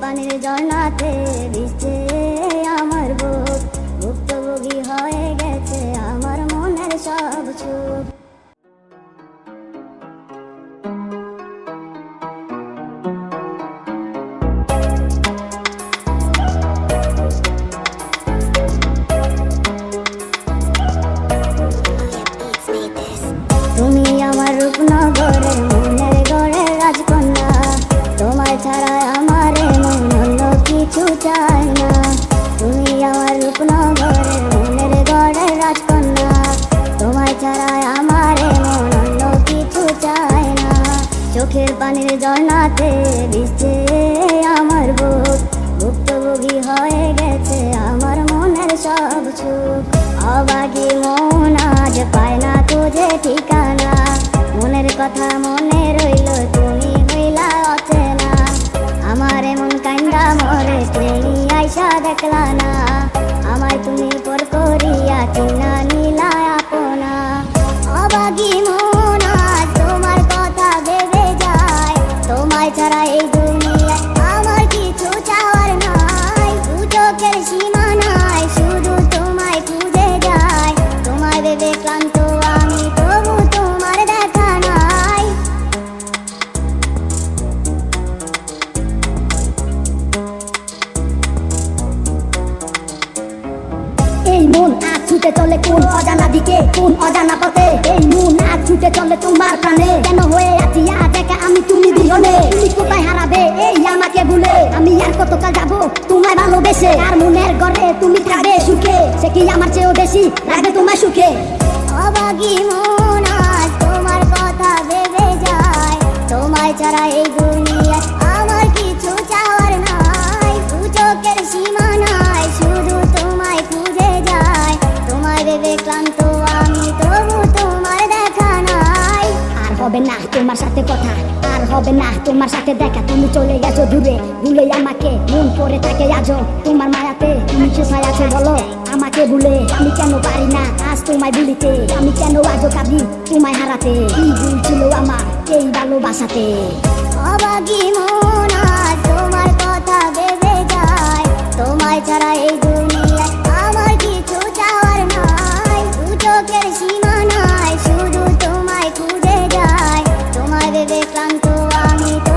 পানির জলাতে ভিজে আমার বুক ভুক্তভোগী হয়ে গেছে আমার মনের সব সুখ। পানির ঝর্ণাতে ভিজছে আমার বুক। ভুক্তভোগী হয়ে গেছে আমার মনের সব সুখ। অবাগি মন আজ পায় না তুঝে ঠিকানা। মনের কথা মনে রইল, তুমি হইলা অচেনা। আমার এমন কান্দা মরে তুমি আইসা দেখলা না। আমায় তুমি পর এই মন আজ চলে কোন অজানা দিকে, কোন অজানা পথে? এই মন আজ ছুটে চলে তোমার প্রাণে। কেন হয়ে আমাকে আমি আর কতকাল যাব? তোমায় ভালোবেসে। আর মনের ঘরে তুমি খাবে সুখে? সে কি আমার চেয়েও বেশি? রাখবে তোমার সুখে? অবাগী মন আজ তোমার কথা ভেবে যায়। তোমায় ছাড়া এই হবে না তোমার সাথে কথা, আর হবে না তোমার সাথে দেখা। তুমি চলে গেছো দূরে, ভুলে আমাকে, মন পড়ে থাকে আজও। তোমার মায়াতে তুমি কোথায় আছো বলো, আমাকে ভুলে আমি কেন পারি না? আজ তোমায় ভুলিতে, আমি কেন আজও কাবি তোমায় হারাতে? কি ভুল ছিল আমার এই ভালোবাসাতে? অবাগি dance to me